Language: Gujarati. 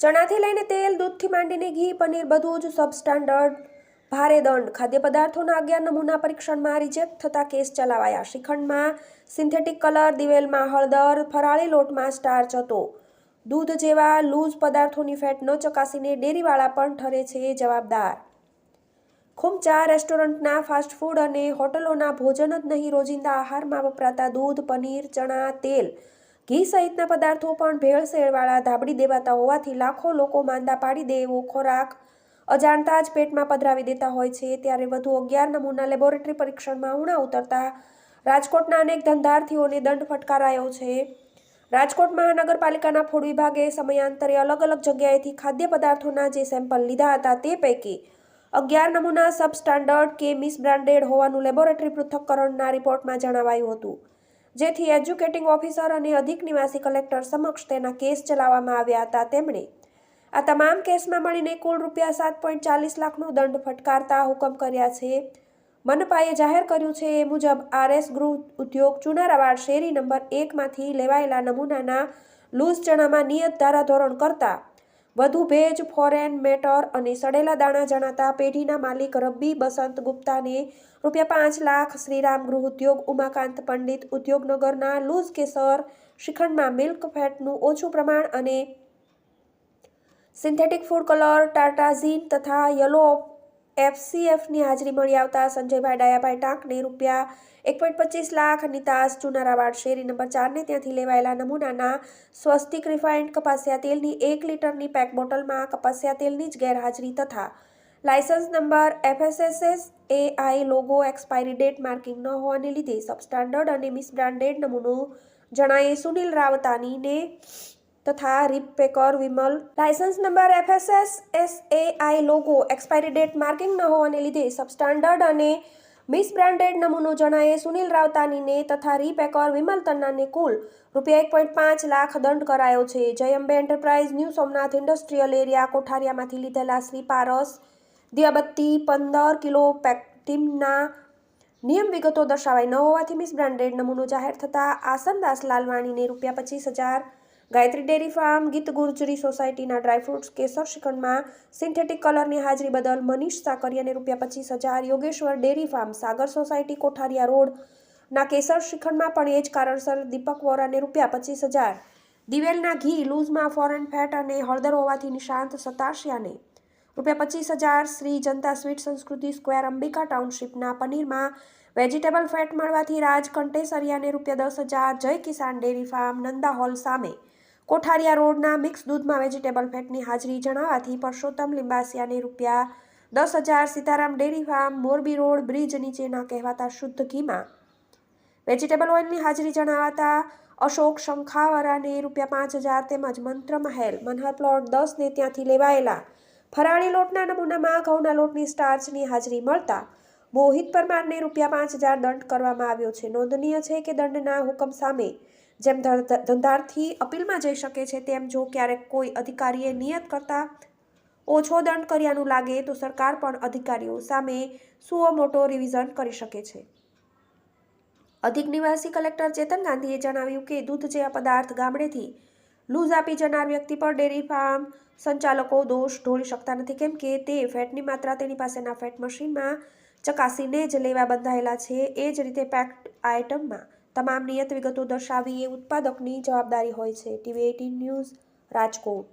ચણાથી લઈને તેલ, દૂધથી માંડીને ઘી, પનીર બધું જ સબસ્ટાન્ડર્ડ ભારે દંડ. ખાદ્ય પદાર્થોના અગિયાર નમૂના પરીક્ષણમાં રિજેક્ટ થતા કેસ ચલાવાયા. શ્રીખંડમાં સિન્થેટિક કલર, દિવેલમાં હળદર, ફરાળી લોટમાં સ્ટાર્ચ હતો. દૂધ જેવા લૂઝ પદાર્થોની ફેટ ન ચકાસીને ડેરીવાળા પણ ઠરે છે જવાબદાર. ખુમચા રેસ્ટોરન્ટના ફાસ્ટ ફૂડ અને હોટલોના ભોજન જ નહીં, રોજિંદા આહારમાં વપરાતા દૂધ, પનીર, ચણા, તેલ ઘી સહિતના પદાર્થો પણ ભેળસેળવાળા ધાબડી દેવાતા હોવાથી લાખો લોકો માંદા પાડી દે એવો ખોરાક અજાણતા જ પેટમાં પધરાવી દેતા હોય છે. ત્યારે વધુ અગિયાર નમૂના લેબોરેટરી પરીક્ષણમાં ઉણા ઉતરતા રાજકોટના અનેક ધંધાર્થીઓને દંડ ફટકારાયો છે. રાજકોટ મહાનગરપાલિકાના ફૂડ વિભાગે સમયાંતરે અલગ અલગ જગ્યાએથી ખાદ્ય પદાર્થોના જે સેમ્પલ લીધા હતા તે પૈકી અગિયાર નમૂના સબસ્ટાન્ડર્ડ કે મિસબ્રાન્ડેડ હોવાનું લેબોરેટરી પૃથ્થકરણના રિપોર્ટમાં જણાવાયું હતું. જેથી એજ્યુકેટિંગ ઓફિસર અને અધિક નિવાસી કલેક્ટર સમક્ષ તેના કેસ ચલાવવામાં આવ્યા હતા તેમણે. આ તમામ કેસમાં મળીને કુલ રૂપિયા સાત પોઈન્ટ ચાલીસ લાખનો દંડ ફટકારતા હુકમ કર્યા છે. મનપાએ જાહેર કર્યું છે એ મુજબ આરએસ ગૃહ ઉદ્યોગ ચુનારાવાડ શેરી નંબર એકમાંથી લેવાયેલા નમૂનાના લૂઝ ચણામાં નિયત ધારાધોરણ કરતા વધુ ભેજ, ફોરેન, મેટર અને સડેલા દાણા જણાતા પેઢીના માલિક રબ્બી બસંત ગુપ્તાને રૂપિયા પાંચ લાખ શ્રીરામ ગૃહ ઉદ્યોગ, ઉમાકાંત પંડિત ઉદ્યોગનગરના લૂઝ કેસર શ્રીખંડમાં મિલ્ક ફેટનું ઓછું પ્રમાણ અને સિન્થેટિક ફૂડ કલર ટાર્ટાઝીન તથા યલો એફસીએફની હાજરી મળી આવતા સંજયભાઈ ડાયાભાઈ ટાંકને રૂપિયા એક પોઈન્ટ પચીસ લાખ, નિતાસ ચુનારાવાડ શેરી નંબર ચારને ત્યાંથી લેવાયેલા નમૂનાના સ્વસ્તિક રિફાઇન્ડ કપાસિયા તેલની એક લીટરની પેક બોટલમાં કપાસિયા તેલની જ ગેરહાજરી તથા licence number FSSS AI logo expiry date marking ન હોવાને લીધે સબસ્ટાન્ડર્ડ અને મિસબ્રાન્ડેડ નમૂનો જણાયે સુનિલ રાવતાનીને તથા repacker Vimal. Licence number FSS S A I logo expiry date marking ન હોવાને લીધે સબસ્ટાન્ડર્ડ અને મિસબ્રાન્ડેડ નમૂનો જણાએ સુનિલ રાવતાનીને તથા રીપેકર વિમલ તન્નાને કુલ રૂપિયા એક પોઈન્ટ પાંચ લાખ દંડ કરાયો છે. Jayambe enterprise new Somnath industrial area કોઠારિયામાંથી લીધેલા શ્રી પારસ દિયાબત્તી પંદર કિલો પેક્ટિમના નિયમ વિગતો દર્શાવાઈ ન હોવાથી મિસબ્રાન્ડેડ નમૂનો જાહેર થતાં આસનદાસ લાલવાણીને રૂપિયા પચીસ હજાર ગાયત્રી ડેરી ફાર્મ, ગીત ગુર્જરી સોસાયટીના ડ્રાયફ્રૂટ્સ કેસર શ્રીખંડમાં સિન્થેટિક કલરની હાજરી બદલ મનીષ સાકરિયાને રૂપિયા પચીસ હજાર, Yogeshwar dairy farm, Sagar society, Kothariya રોડના કેસર શ્રીખંડમાં પણ એ જ કારણસર દીપક વોરાને રૂપિયા પચીસ હજાર. દિવેલના ઘી, લૂઝમાં ફોરેન ફેટ અને હળદર હોવાથી નિશાંત સતાશિયાને રૂપિયા પચીસ હજાર. શ્રી જનતા સ્વીટ સંસ્કૃતિ સ્ક્વેર અંબિકા ટાઉનશીપના પનીરમાં વેજીટેબલ ફેટ મળવાથી રાજ કંટેસરિયાને રૂપિયા દસ હજાર. Jay Kisan dairy farm, Nanda hall સામે કોઠારિયા રોડના મિક્સ દૂધમાં વેજીટેબલ ફેટની હાજરી જણાવવાથી પરસોત્તમ લિંબાસિયાને રૂપિયા દસ હજાર Sitaram dairy farm, Morbi road, bridge નીચેના કહેવાતા શુદ્ધ ઘીમાં. વેજીટેબલ ઓઇલની હાજરી જણાવતા અશોક શંખાવરાને રૂપિયા પાંચ હજાર તેમજ મંત્ર મહેલ મનહર પ્લોટ દસને ત્યાંથી લેવાયેલા. ફરાળી લોટના નમૂનામાં ઘઉંના લોટની સ્ટાર્ચની હાજરી મળતા મોહિત પરમારને રૂપિયા પાંચ હજાર દંડ કરવામાં આવ્યો છે. નોંધનીય છે કે દંડના હુકમ સામે જેમ ધંધાર્થી અપીલમાં જઈ શકે છે, તેમ જો ક્યારેક કોઈ અધિકારીએ નિયત કરતા ઓછો દંડ કર્યાનું લાગે, તો સરકાર પણ અધિકારીઓ સામે સુઓ મોટો રિવિઝન કરી શકે છે. અધિક નિવાસી કલેક્ટર ચેતન ગાંધીએ જણાવ્યું કે, દૂધ જેવા પદાર્થ ગામડેથી લૂઝ આપી જનાર વ્યક્તિ પર ડેરી ફાર્મ સંચાલકો દોષ ઢોળી શકતા નથી, કેમ કે તે ફેટની માત્રા તેની પાસેના ફેટ મશીનમાં ચકાસીને જ લેવા બંધાયેલા છે. એ જ રીતે પેક્ડ આઇટમમાં તમામ નિયત વિગતો દર્શાવી એ ઉત્પાદકની જવાબદારી હોય છે. TV eighteen news Rajkot.